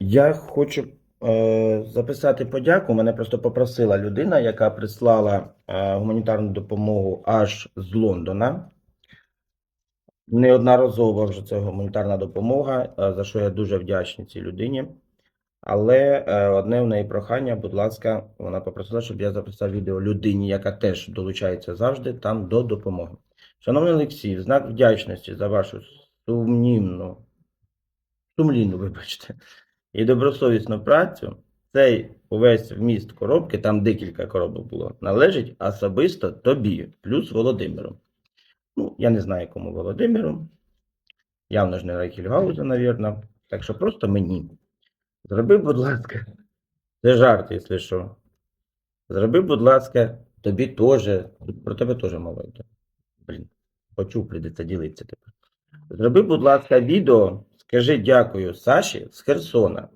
Я хочу е, записати подяку. Мене просто попросила людина, яка прислала е, гуманітарну допомогу аж з Лондона. Неодноразово вже це гуманітарна допомога, е, за що я дуже вдячний цій людині. Але е, одне в неї прохання, будь ласка, вона попросила, щоб я записав відео людині, яка теж долучається завжди там до допомоги. Шановний Олексій, в знак вдячності за вашу сумнівну, сумлінну, вибачте, і добросовісну працю, цей увесь вміст коробки, там декілька коробок було, належить особисто тобі, плюс Володимиру. Ну, я не знаю, кому Володимиру. Явно ж не Райхельгаузу, навірно. Так що просто мені. Зроби, будь ласка, це жарт, якщо що. Зроби, будь ласка, тобі теж, про тебе теж мова йде. Блін, почув, прийдеться ділитися тепер. Зроби, будь ласка, відео, скажи дякую Саші з Херсона.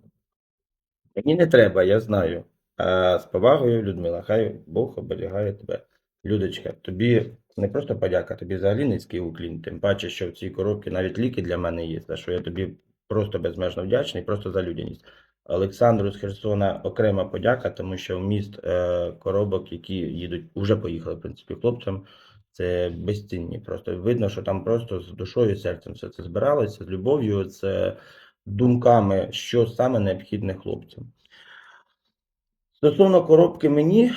Мені не треба, я знаю. А з повагою, Людмила, хай Бог оберігає тебе. Людочка, тобі не просто подяка, тобі взагалі низький уклін. Тим паче, що в цій коробці навіть ліки для мене є, за що я тобі просто безмежно вдячний, просто за людяність. Олександру з Херсона окрема подяка, тому що вміст е, коробок, які їдуть, вже поїхали, в принципі, хлопцям, це безцінні. Просто видно, що там просто з душою і серцем все це збиралося, з любов'ю, з думками, що саме необхідне хлопцям. Стосовно коробки мені, е,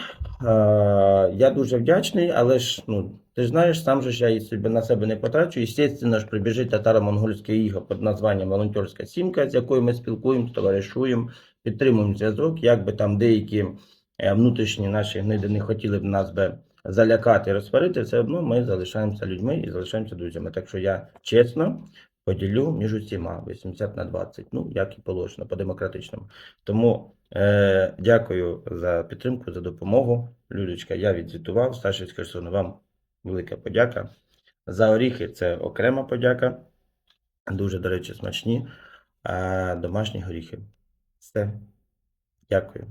я дуже вдячний, але ж, ну, ти ж знаєш, сам же ж я і себе на себе не потрачу. Естественно ж прибіжить татаро-монгольське іго під названням Волонтерська сімка, з якою ми спілкуємося, товаришуємо, підтримуємо зв'язок. Як би там деякі е, внутрішні наші гниди не хотіли б нас би залякати, розсварити, все одно ми залишаємося людьми і залишаємося друзями. Так що я чесно поділю між усіма 80 на 20, ну, як і положено, по-демократичному. Тому е, дякую за підтримку, за допомогу. Людочка, я відзвітував. Саші з Херсона, вам велика подяка. За оріхи це окрема подяка. Дуже, до речі, смачні. А домашні горіхи. Все. Дякую.